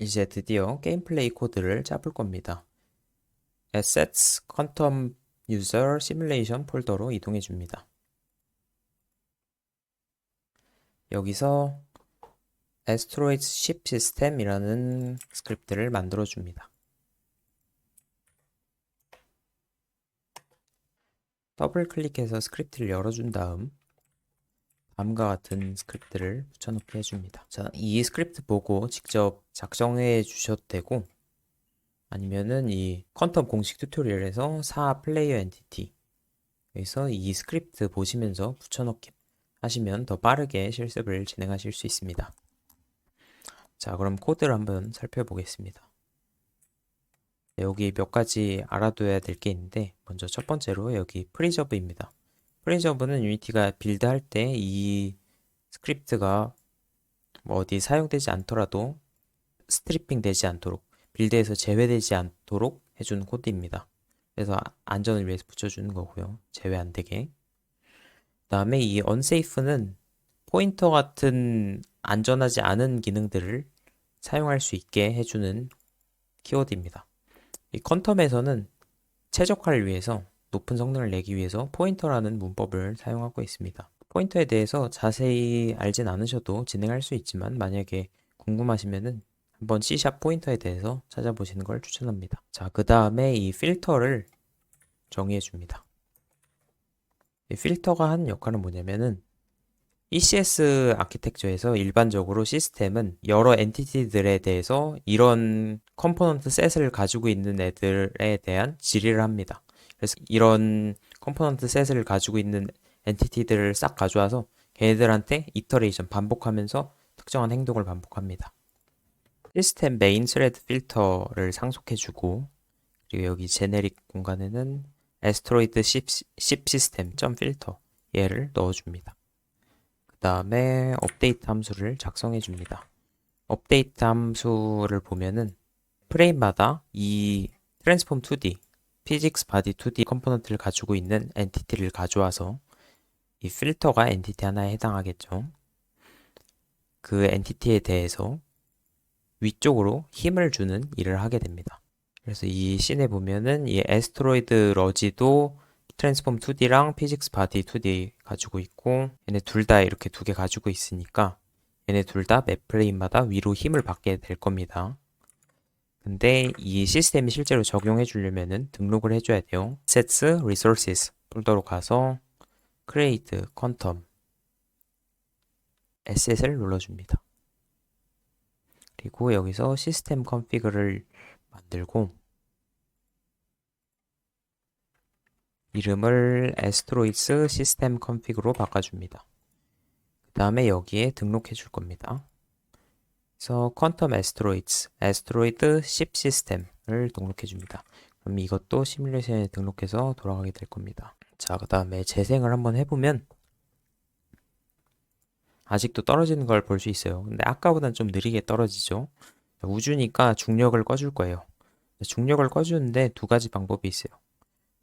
이제 드디어 게임 플레이 코드를 짜볼 겁니다. Assets Quantum User Simulation 폴더로 이동해 줍니다. 여기서 Asteroids Ship System이라는 스크립트를 만들어 줍니다. 더블 클릭해서 스크립트를 열어준 다음 다음과 같은 스크립트를 붙여넣기 해줍니다. 자, 이 스크립트 보고 직접 작성해 주셔도 되고 아니면은 이 퀀텀 공식 튜토리얼에서 4 플레이어 엔티티 여기서 이 스크립트 보시면서 붙여넣기 하시면 더 빠르게 실습을 진행하실 수 있습니다. 자, 그럼 코드를 한번 살펴보겠습니다. 네, 여기 몇 가지 알아둬야 될 게 있는데 먼저 첫 번째로 여기 프리저브입니다. 프리저브는 유니티가 빌드할 때 이 스크립트가 뭐 어디 사용되지 않더라도 스트리핑 되지 않도록 빌드에서 제외되지 않도록 해주는 코드입니다. 그래서 안전을 위해서 붙여주는 거고요. 제외 안 되게. 다음에 이 unsafe는 포인터 같은 안전하지 않은 기능들을 사용할 수 있게 해주는 키워드입니다. 이 퀀텀에서는 최적화를 위해서 높은 성능을 내기 위해서 포인터라는 문법을 사용하고 있습니다. 포인터에 대해서 자세히 알진 않으셔도 진행할 수 있지만 만약에 궁금하시면은 한번 C샵 포인터에 대해서 찾아보시는 걸 추천합니다. 자, 그 다음에 이 필터를 정의해 줍니다. 이 필터가 하는 역할은 뭐냐면은 ECS 아키텍처에서 일반적으로 시스템은 여러 엔티티들에 대해서 이런 컴포넌트 셋을 가지고 있는 애들에 대한 질의를 합니다. 그래서 이런 컴포넌트 셋을 가지고 있는 엔티티들을 싹 가져와서 걔네들한테 이터레이션 반복하면서 특정한 행동을 반복합니다. 시스템 메인 스레드 필터를 상속해주고 그리고 여기 제네릭 공간에는 에스트로이드 10, 10 시스템 점 필터 얘를 넣어줍니다. 그 다음에 업데이트 함수를 작성해줍니다. 업데이트 함수를 보면은 프레임마다 이 트랜스폼 2D physics body 2D 컴포넌트를 가지고 있는 엔티티를 가져와서 이 필터가 엔티티 하나에 해당하겠죠. 그 엔티티에 대해서 위쪽으로 힘을 주는 일을 하게 됩니다. 그래서 이 씬에 보면은 이 에스트로이드 러지도 트랜스폼 2D랑 피직스 바디 2D 가지고 있고 얘네 둘 다 이렇게 두 개 가지고 있으니까 얘네 둘 다맵 플레임마다 위로 힘을 받게 될 겁니다. 근데 이 시스템이 실제로 적용해 주려면은 등록을 해줘야 돼요. Sets Resources 폴더로 가서 Create Quantum Asset을 눌러줍니다. 그리고 여기서 시스템 컨피그를 만들고 이름을 Asteroids System Config로 바꿔줍니다. 그 다음에 여기에 등록해 줄 겁니다. 그래서 Quantum Asteroids, Asteroid 10 System을 등록해 줍니다. 그럼 이것도 시뮬레이션에 등록해서 돌아가게 될 겁니다. 자, 그 다음에 재생을 한번 해보면 아직도 떨어지는 걸 볼 수 있어요. 근데 아까보다는 좀 느리게 떨어지죠. 우주니까 중력을 꺼줄 거예요. 중력을 꺼주는데 두 가지 방법이 있어요.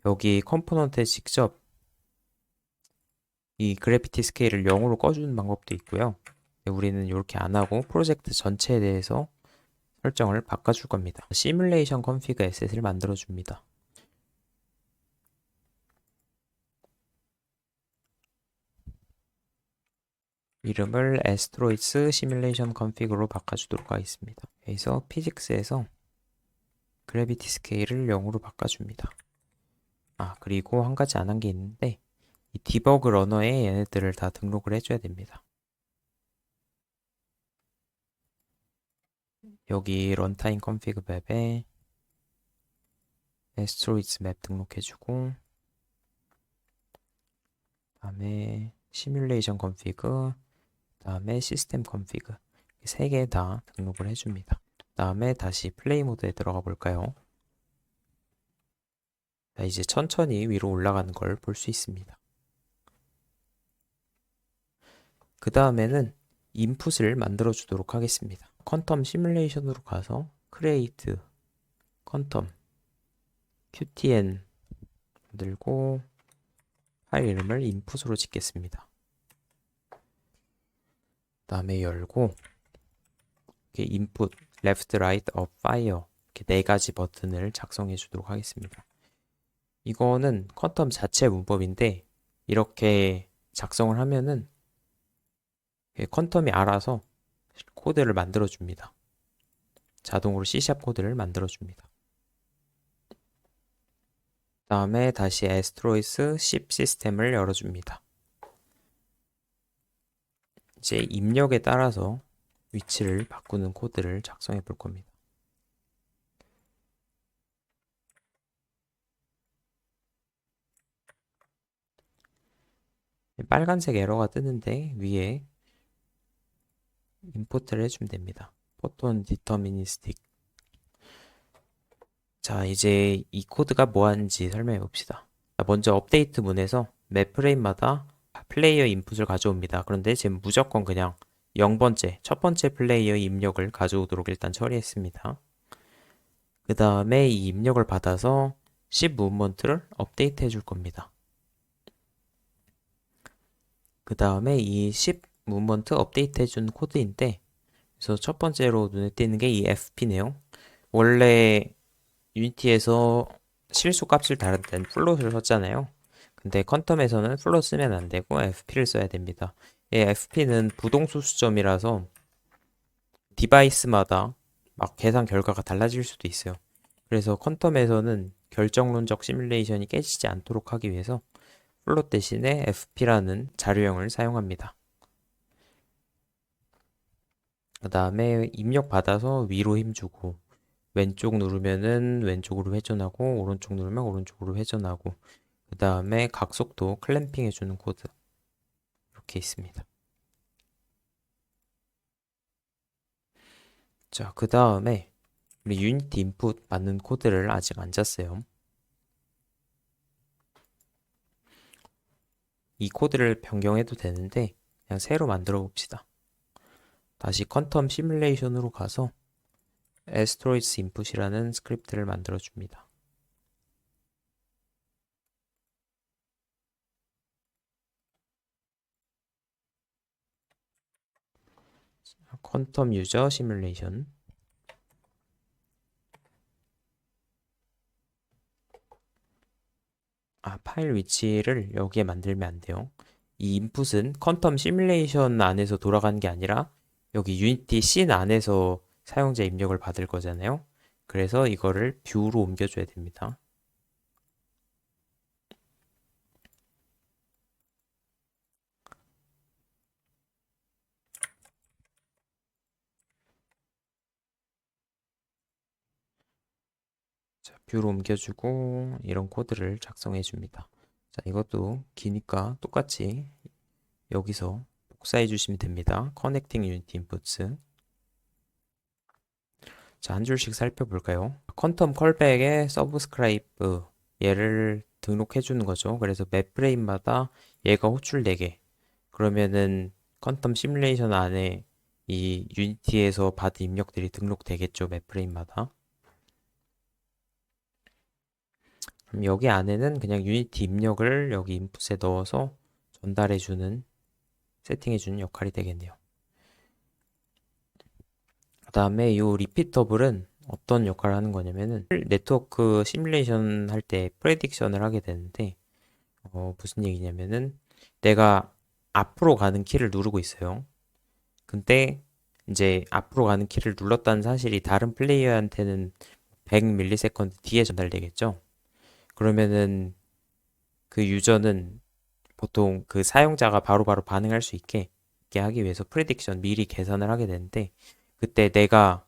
여기 컴포넌트에 직접 이 그래피티 스케일을 0으로 꺼주는 방법도 있고요. 우리는 이렇게 안 하고 프로젝트 전체에 대해서 설정을 바꿔줄 겁니다. 시뮬레이션 컨피그 에셋을 만들어 줍니다. 이름을 asteroids simulation config로 바꿔주도록 하겠습니다. 여기서 피직스에서 그래비티 스케일을 0으로 바꿔줍니다. 아, 그리고 한 가지 안 한 게 있는데 이 디버그 러너에 얘네들을 다 등록을 해줘야 됩니다. 여기 런타임 컨피그 맵에 asteroids 맵 등록해주고 다음에 시뮬레이션 컨피그 다음에 시스템 컨피그 세 개 다 등록을 해줍니다. 다음에 다시 플레이 모드에 들어가 볼까요? 자, 이제 천천히 위로 올라가는 걸 볼 수 있습니다. 그 다음에는 인풋을 만들어 주도록 하겠습니다. 퀀텀 시뮬레이션으로 가서 create 퀀텀 qtn 만들고 파일 이름을 인풋으로 짓겠습니다. 다음에 열고 이렇게 인풋 left, right, up, fire 이렇게 네 가지 버튼을 작성해 주도록 하겠습니다. 이거는 퀀텀 자체 문법인데 이렇게 작성을 하면은 퀀텀이 알아서 코드를 만들어 줍니다. 자동으로 C# 코드를 만들어 줍니다. 다음에 다시 에스트로이스 10 시스템을 열어줍니다. 이제 입력에 따라서 위치를 바꾸는 코드를 작성해 볼 겁니다. 빨간색 에러가 뜨는데 위에 임포트를 해주면 됩니다. 포톤 디터미니스틱 자 이제 이 코드가 뭐 하는지 설명해 봅시다. 먼저 업데이트 문에서 맵 프레임마다 플레이어 인풋을 가져옵니다. 그런데 지금 무조건 그냥 0번째, 첫 번째 플레이어 입력을 가져오도록 일단 처리했습니다. 그 다음에 이 입력을 받아서 10 무브먼트를 업데이트 해줄 겁니다. 그 다음에 이10 무브먼트 업데이트 해준 코드인데 그래서 첫 번째로 눈에 띄는 게 이 fp네요. 원래 유니티에서 실수 값을 다룰 땐 플롯을 썼잖아요. 근데 퀀텀에서는 플롯 쓰면 안 되고 fp를 써야 됩니다. 이 fp는 부동수 수점이라서 디바이스마다 막 계산 결과가 달라질 수도 있어요. 그래서 퀀텀에서는 결정론적 시뮬레이션이 깨지지 않도록 하기 위해서 플롯 대신에 fp라는 자료형을 사용합니다. 그 다음에 입력 받아서 위로 힘주고 왼쪽 누르면은 왼쪽으로 회전하고 오른쪽 누르면 오른쪽으로 회전하고 그 다음에 각속도 클램핑 해주는 코드 이렇게 있습니다. 자, 그 다음에 우리 유니티 인풋 맞는 코드를 아직 안 짰어요. 이 코드를 변경해도 되는데 그냥 새로 만들어 봅시다. 다시 퀀텀 시뮬레이션으로 가서 에스트로이스 인풋이라는 스크립트를 만들어 줍니다. 퀀텀 유저 시뮬레이션 아, 파일 위치를 여기에 만들면 안 돼요. 이 인풋은 퀀텀 시뮬레이션 안에서 돌아가는 게 아니라 여기 유니티 씬 안에서 사용자 입력을 받을 거잖아요. 그래서 이거를 뷰로 옮겨줘야 됩니다. 자, 뷰로 옮겨주고 이런 코드를 작성해 줍니다. 자, 이것도 기니까 똑같이 여기서 복사해 주시면 됩니다. Connecting Unity Inputs. 자, 한 줄씩 살펴볼까요? 퀀텀 컬백에 서브스크라이브 얘를 등록해 주는 거죠. 그래서 맵 프레임마다 얘가 호출 4개. 그러면은 퀀텀 시뮬레이션 안에 이 유니티에서 받은 입력들이 등록되겠죠. 맵 프레임마다. 그럼 여기 안에는 그냥 유니티 입력을 여기 인풋에 넣어서 전달해 주는 세팅해 주는 역할이 되겠네요. 그 다음에 이 리피터블은 어떤 역할을 하는 거냐면은 네트워크 시뮬레이션 할 때 프레딕션을 하게 되는데 어, 무슨 얘기냐면은 내가 앞으로 가는 키를 누르고 있어요. 근데 이제 앞으로 가는 키를 눌렀다는 사실이 다른 플레이어한테는 100ms 뒤에 전달되겠죠. 그러면은 그 유저는 보통 그 사용자가 바로바로 바로 반응할 수 있게, 하기 위해서 프레딕션 미리 계산을 하게 되는데 그때 내가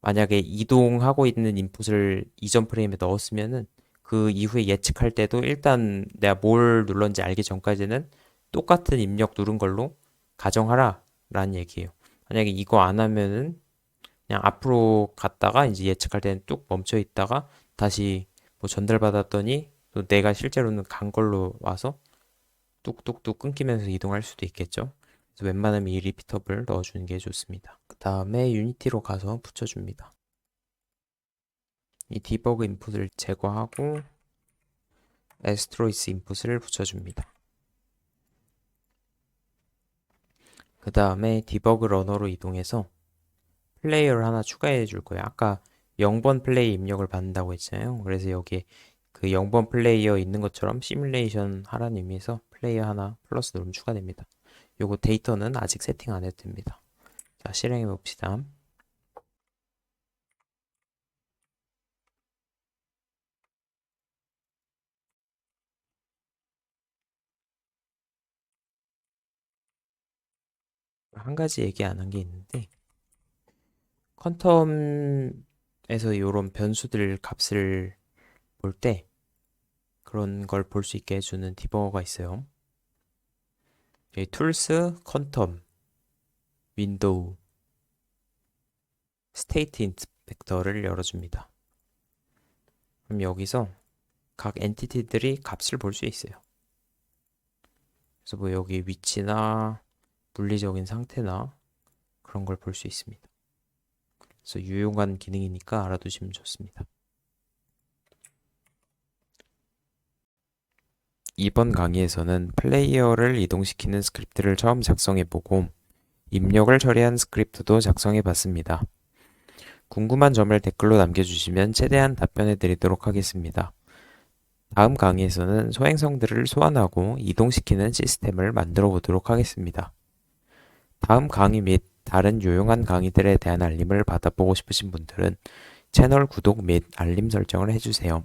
만약에 이동하고 있는 인풋을 이전 프레임에 넣었으면은 그 이후에 예측할 때도 일단 내가 뭘 눌렀는지 알기 전까지는 똑같은 입력 누른 걸로 가정하라 라는 얘기예요. 만약에 이거 안 하면은 그냥 앞으로 갔다가 이제 예측할 때는 뚝 멈춰 있다가 다시 뭐 전달받았더니 또 내가 실제로는 간 걸로 와서 뚝뚝뚝 끊기면서 이동할 수도 있겠죠. 그래서 웬만하면 이 리피터블 넣어주는 게 좋습니다. 그 다음에 유니티로 가서 붙여줍니다. 이 디버그 인풋을 제거하고 에스트로이스 인풋을 붙여줍니다. 그 다음에 디버그 러너로 이동해서 플레이어를 하나 추가해 줄 거예요. 아까 0번 플레이 입력을 받는다고 했잖아요. 그래서 여기 그 0번 플레이어 있는 것처럼 시뮬레이션 하라는 의미에서 플레이어 하나 플러스 누르면 추가됩니다. 요거 데이터는 아직 세팅 안 해도 됩니다. 자, 실행해 봅시다. 한 가지 얘기 안 한 게 있는데 퀀텀에서 이런 변수들 값을 볼 때 그런 걸 볼 수 있게 해주는 디버거가 있어요. 여기 툴스, 퀀텀, 윈도우, 스테이트 인스펙터를 열어줍니다. 그럼 여기서 각 엔티티들이 값을 볼 수 있어요. 그래서 뭐 여기 위치나 물리적인 상태나 그런 걸 볼 수 있습니다. 그래서 유용한 기능이니까 알아두시면 좋습니다. 이번 강의에서는 플레이어를 이동시키는 스크립트를 처음 작성해보고 입력을 처리한 스크립트도 작성해봤습니다. 궁금한 점을 댓글로 남겨주시면 최대한 답변해드리도록 하겠습니다. 다음 강의에서는 소행성들을 소환하고 이동시키는 시스템을 만들어 보도록 하겠습니다. 다음 강의 및 다른 유용한 강의들에 대한 알림을 받아보고 싶으신 분들은 채널 구독 및 알림 설정을 해주세요.